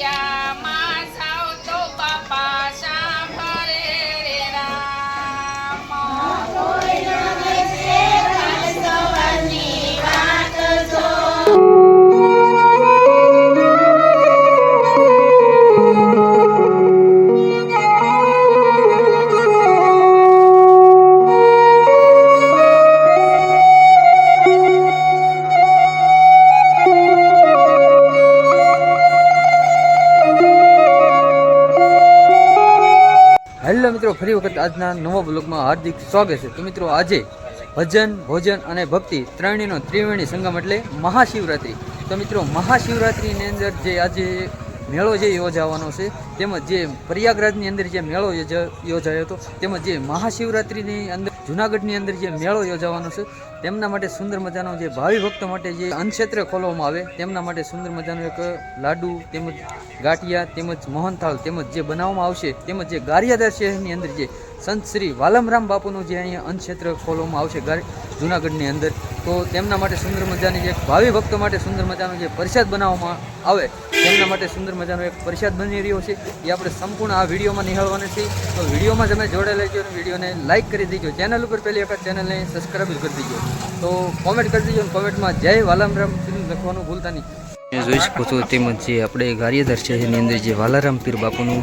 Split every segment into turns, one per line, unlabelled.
Yeah. ફરી વખત આજના નવા બ્લોગમાં હાર્દિક સ્વાગત છે. તો મિત્રો, આજે ભજન, ભોજન અને ભક્તિ ત્રણેયનો ત્રિવેણી સંગમ એટલે મહાશિવરાત્રિ. તો મિત્રો, મહાશિવરાત્રિની અંદર જે આજે મેળો જે યોજાવાનો છે, તેમજ જે પ્રયાગરાજની અંદર જે મેળો યોજાયો હતો, તેમજ જે મહાશિવરાત્રિની અંદર જુનાગઢની અંદર જે મેળો યોજાવાનો છે, તેમના માટે સુંદર મજાનો જે ભાવિ ભક્તો માટે જે અન્નક્ષેત્ર ખોલવામાં આવે, તેમના માટે સુંદર મજાનો એક લાડુ, તેમજ ગાંઠિયા, તેમજ મોહનથાળ, તેમજ જે બનાવવામાં આવશે, તેમજ જે ગારિયાદાર શહેરની અંદર જે સંત શ્રી વાલમરામ બાપુનું જે અહીંયા અન્નક્ષેત્ર ખોલવામાં આવશે. જુનાગઢની અંદર. તો તેમના માટે સુંદર મજાની જે ભાવિ ભક્તો માટે સુંદર મજાનો જે પ્રસાદ બનાવવામાં આવે, તેમના માટે સુંદર મજાનો એક પ્રસાદ બની રહ્યો છે. એ આપણે સંપૂર્ણ આ વિડીયોમાં નિહાળવાના છે તો વિડીયોમાં તમે જોડેલા છો અને વિડીયોને લાઇક કરી દેજો. ચેનલ ઉપર પહેલી વખત ચેનલને સબસ્ક્રાઈબ કરી દેજો. તો કોમેન્ટ કરી દેજો અને કોમેન્ટમાં જય વાલમરામ લખવાનું ભૂલતા નહીં. જોઈ શકો છો તેમજ જે આપણે ગારિયાધર છે એની અંદર જે વાલારામ પીર બાપુનું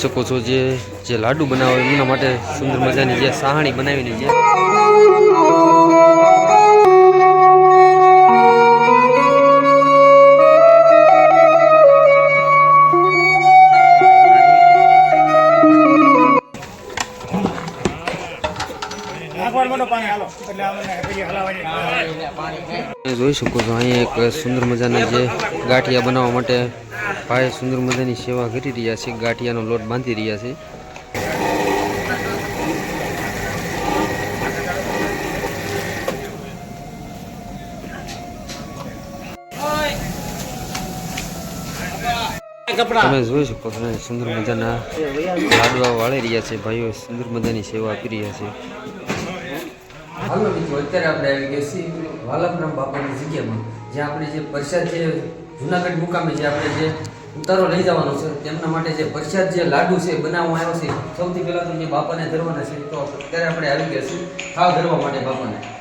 જોઈ શકો છો જે જે લાડુ બનાવે એમના માટે સુંદર મજાની જે સાહણી બનાવીને જે જોઈ શકો છો, અહીંયા એક સુંદર મજાના જે ગાંઠિયા બનાવવા માટે ભાઈ સુંદર મજાની સેવા કરી રહ્યા છે ગાંઠિયાનો લોટ બાંધી રહ્યા છે. તમે જોઈ શકો છો સુંદર મજાના લાડવા વાળી રહ્યા છે ભાઈઓ સુંદર મજાની સેવા આપી રહ્યા છે. હાલો મિત્રો અત્યારે આપણે આવી ગયા છીએ વાલમરામ બાપાની જગ્યામાં જ્યાં આપણે જે પ્રસાદ જે જુનાગઢ મુકામે જે આપણે જે ઉતારો લઈ જવાનો છે, તેમના માટે જે પ્રસાદ જે લાડુ છે બનાવવામાં આવ્યો છે. સૌથી પહેલાં તો જે બાપાને ધરવાના છે, તો અત્યારે આપણે આવી ગયા છીએ. ખાવા ધરવા માટે બાપાને.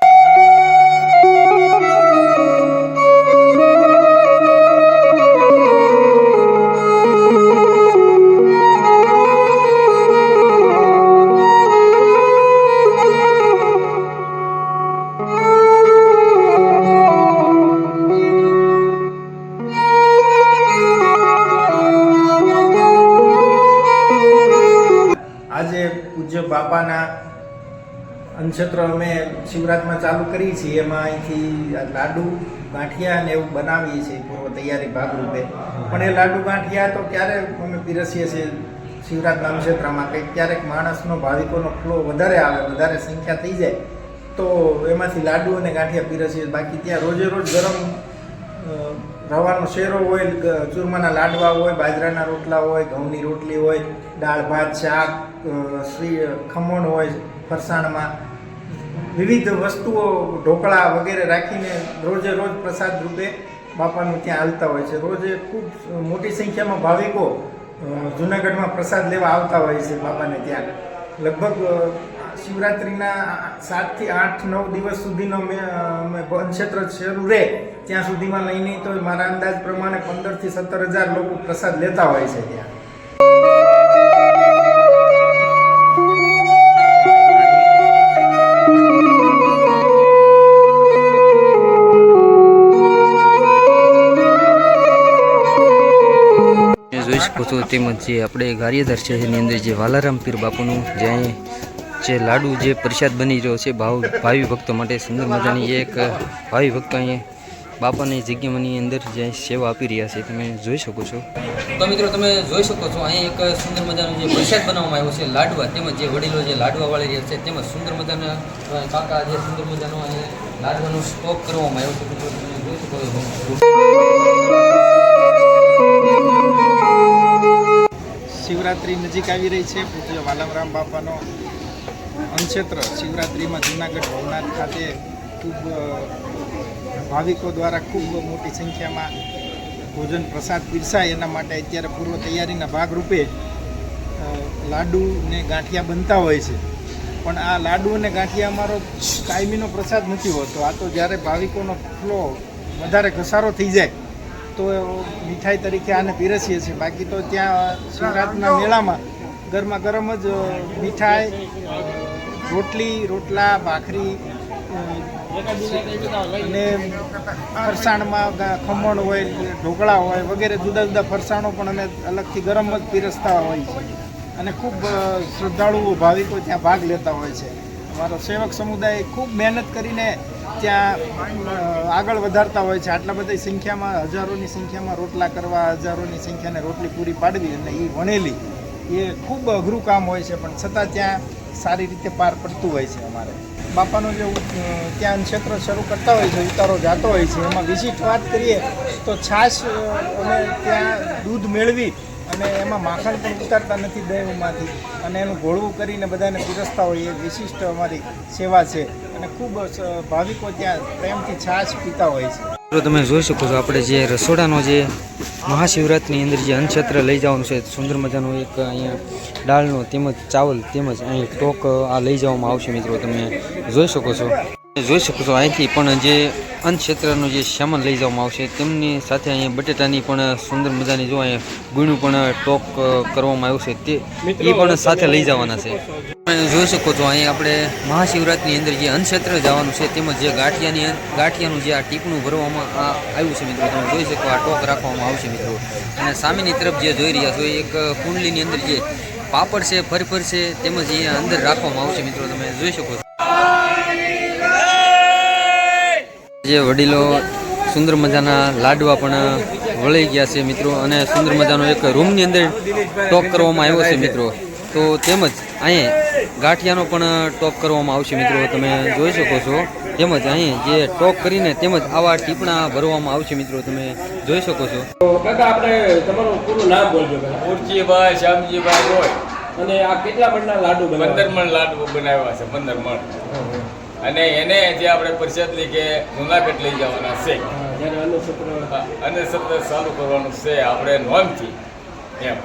બાપાના અનક્ષેત્ર અમે શિવરાતમાં ચાલુ કરી છીએ. એમાં અહીંથી લાડુ, ગાંઠિયા ને એવું બનાવીએ છીએ પૂર્વ તૈયારી ભાગરૂપે. પણ એ લાડુ, ગાંઠિયા તો ક્યારે અમે પીરસીએ છીએ શિવરાતના અનક્ષેત્રમાં કંઈક ક્યારેક માણસનો, ભાવિકોનો ફ્લો વધારે આવે, વધારે સંખ્યા થઈ જાય, તો એમાંથી લાડુ અને ગાંઠિયા પીરસીએ બાકી ત્યાં રોજે રોજ ગરમ રવાનો શેરો હોય ચૂરમાના લાડવા હોય, બાજરાના રોટલા હોય, ઘઉંની રોટલી હોય દાળ, ભાત, શાક શ્રી, ખમણ હોય ફરસાણમાં. વિવિધ વસ્તુઓ ઢોકળા વગેરે રાખીને રોજે રોજ પ્રસાદ રૂપે બાપાનું ત્યાં હાલતા હોય છે. રોજે ખૂબ મોટી સંખ્યામાં ભાવિકો જુનાગઢમાં પ્રસાદ લેવા આવતા હોય છે બાપાને ત્યાં. લગભગ શિવરાત્રિના સાતથી આઠ, નવ દિવસ સુધીનો મેં વનક્ષેત્ર ક્ષેત્ર શરૂ રહે ત્યાં સુધીમાં લઈ નહીં તો મારા અંદાજ પ્રમાણે પંદરથી સત્તર હજાર લોકો પ્રસાદ લેતા હોય છે ત્યાં.
જોઈ શકો છો તેમજ જે આપણે ગારિયાધાર એની અંદર જે વાલારામ પીર બાપુનું જે જે લાડુ જે પ્રસાદ બની રહ્યો છે, ભાવ, ભાવિ ભક્તો માટે સુંદર મજાની એક ભાવિ ભક્તો અહીંયા બાપાની જગ્યામાંની અંદર જે સેવા આપી રહ્યા છે, તમે જોઈ શકો છો. તો મિત્રો તમે જોઈ શકો છો, અહીં એક સુંદર મજાનો જે પ્રસાદ બનાવવામાં આવ્યો છે, લાડવા, તેમજ જે વડીલો જે લાડવા વાળી રહ્યા છે, તેમજ સુંદર મજાના કાકા જે સુંદર મજાનો અહીં લાડવાનો સ્ટોક કરવામાં આવ્યો છે તમે જોઈ શકો છો.
શિવરાત્રિ નજીક આવી રહી છે. પૂજ્ય વાલમરામ બાપાનો અનક્ષેત્ર શિવરાત્રિમાં જૂનાગઢ ભવનાથ ખાતે ખૂબ ભાવિકો દ્વારા ખૂબ મોટી સંખ્યામાં ભોજન પ્રસાદ પીરસાય. એના માટે અત્યારે પૂર્વ તૈયારીના ભાગરૂપે લાડુ ને ગાંઠિયા બનતા હોય છે. પણ આ લાડુ અને ગાંઠિયા અમારો કાયમીનો પ્રસાદ નથી હોતો. આ તો જ્યારે ભાવિકોનો ફ્લો વધારે ઘસારો થઈ જાય. તો મીઠાઈ તરીકે આને પીરસીએ છીએ. બાકી તો ત્યાં શિવરાતના મેળામાં ગરમા ગરમ જ મીઠાઈ, રોટલી, રોટલા, ભાખરી, અને ફરસાણમાં ખમણ હોય, ઢોકળા હોય, વગેરે જુદા જુદા ફરસાણો પણ અમે અલગથી ગરમ જ પીરસતા હોય છે. અને ખૂબ શ્રદ્ધાળુઓ ભાવિકો ત્યાં ભાગ લેતા હોય છે. અમારો સેવક સમુદાય ખૂબ મહેનત કરીને ત્યાં આગળ વધારતા હોય છે. આટલા બધી સંખ્યામાં, હજારોની સંખ્યામાં રોટલા કરવા, હજારોની સંખ્યાને રોટલી પૂરી પાડવી અને એ વણેલી, એ ખૂબ અઘરું કામ હોય છે, પણ છતાં ત્યાં સારી રીતે પાર પડતું હોય છે અમારે. બાપાનો જે ત્યાં ક્ષેત્ર શરૂ કરતા હોય છે, ઉતારો જાતો હોય છે, એમાં વિશિષ્ટ વાત કરીએ તો છાશ અમે ત્યાં દૂધ મેળવી અને એમાં માખણ પણ ઉતારતા નથી દહીંમાંથી. અને એનું ઘોળવું કરીને બધાને પીરસતા હોય એ વિશિષ્ટ અમારી સેવા છે. અને ખૂબ ભાવિકો ત્યાં પ્રેમથી છાશ પીતા હોય છે.
મિત્રો, તમે જોઈ શકો છો, આપણે જે રસોડાનો જે મહાશિવરાત્રિની અંદર જે અન્નક્ષેત્ર લઈ જવાનું છે, સુંદર મજાનો એક અહીંયા દાળનો તેમજ ચાવલ તેમજ અહીં ટોક આ લઈ જવામાં આવશે મિત્રો, તમે જોઈ શકો છો. જોઈ શકો છો અહીંથી પણ જે અન્નક્ષેત્રનો જે સામાન લઈ જવામાં આવશે તેમની સાથે અહીંયા બટેટાની પણ સુંદર મજાની જો અહીંયા ગુણું પણ ટોક કરવામાં આવ્યું છે. તે એ પણ સાથે લઈ જવાના છે. તમે જોઈ શકો છો અહીં આપણે મહાશિવરાત્રિની અંદર જે અન્નક્ષેત્ર જવાનું છે તેમજ જે ગાંઠિયાની ગાંઠિયાનું જે આ ટીપણું ભરવામાં આ આવ્યું છે મિત્રો. તમે જોઈ શકો આ ટોક રાખવામાં આવશે મિત્રો. અને સામેની તરફ જે જોઈ રહ્યા છો એક કુંડલીની અંદર જે પાપડ છે ફરફર છે તેમજ અહીંયા અંદર રાખવામાં આવશે મિત્રો. તમે જોઈ શકો છો. જે વડીલો સુંદર મજાના લાડવા પણ વળી ગયા છે મિત્રો અને સુંદર મજાનો એક રૂમની અંદર ટોક કરવામાં આવ્યો છે મિત્રો. તો તેમજ અહીં ગાંઠિયાનો પણ ટોક કરવામાં આવશે મિત્રો. તમે જોઈ શકો છો. તેમજ અહીં જે ટોક કરીને તેમજ આવા ટીપણા ભરવામાં આવશે મિત્રો. તમે જોઈ શકો છો.
કાકા આપણે તમારું પૂરું નામ બોલજો પહેલા.
શ્યામજીભાઈ રોય.
અને આ કેટલા મણના લાડુ
પંદર મણ લાડુ બનાવ્યા છે પંદર મણ. અને એને જે આપણે પરિષદ કે જુનાગઢ લઈ જવાના છે. અને સત્ર ચાલુ કરવાનું છે આપણે નોંધથી. એમ.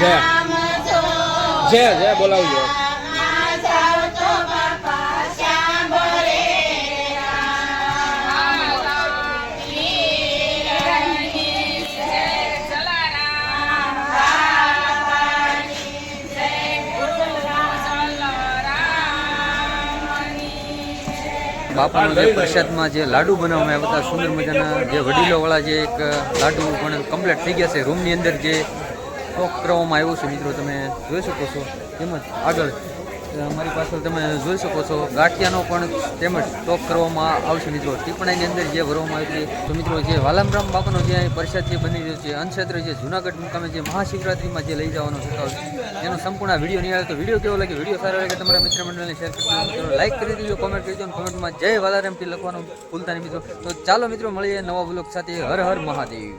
જય. જય જય, બોલાવજો.
બાપાનો જે પ્રસાદમાં જે લાડુ બનાવવામાં આવ્યા હતા, સુંદર મજાના જે વડીલોવાળા જે એક લાડુ પણ કમ્પ્લીટ થઈ ગયા છે. રૂમની અંદર જે સ્ટોક કરવામાં આવ્યો છે મિત્રો, તમે જોઈ શકો છો. તેમજ આગળ અમારી પાછળ તમે જોઈ શકો છો, ગાંઠિયાનો પણ તેમજ સ્ટોક કરવામાં આવશે મિત્રો. ટીપણાની અંદર જે ભરવામાં આવ્યું છે તો મિત્રો જે વાલામરામ બાપાનો જે પ્રસાદ જે બની રહ્યો છે અનક્ષેત્ર જે જુનાગઢ મુકામે જે મહાશિવરાત્રિમાં જે લઈ જવાનો થતો એનો સંપૂર્ણ વીડિયો નહીં આવે તો વીડિયો કેવો લાગે વીડિયો સારો લાગે તમારા મિત્ર મંડળને શેર કરી મિત્રો લાઈક કરી દીજો કોમેન્ટ કરી દો કોમેન્ટમાં જય વાલારામથી લખવાનું ભૂલતા નહીં મિત્રો. તો ચાલો મિત્રો, મળીએ નવા બ્લોગ સાથે. હર હર મહાદેવ.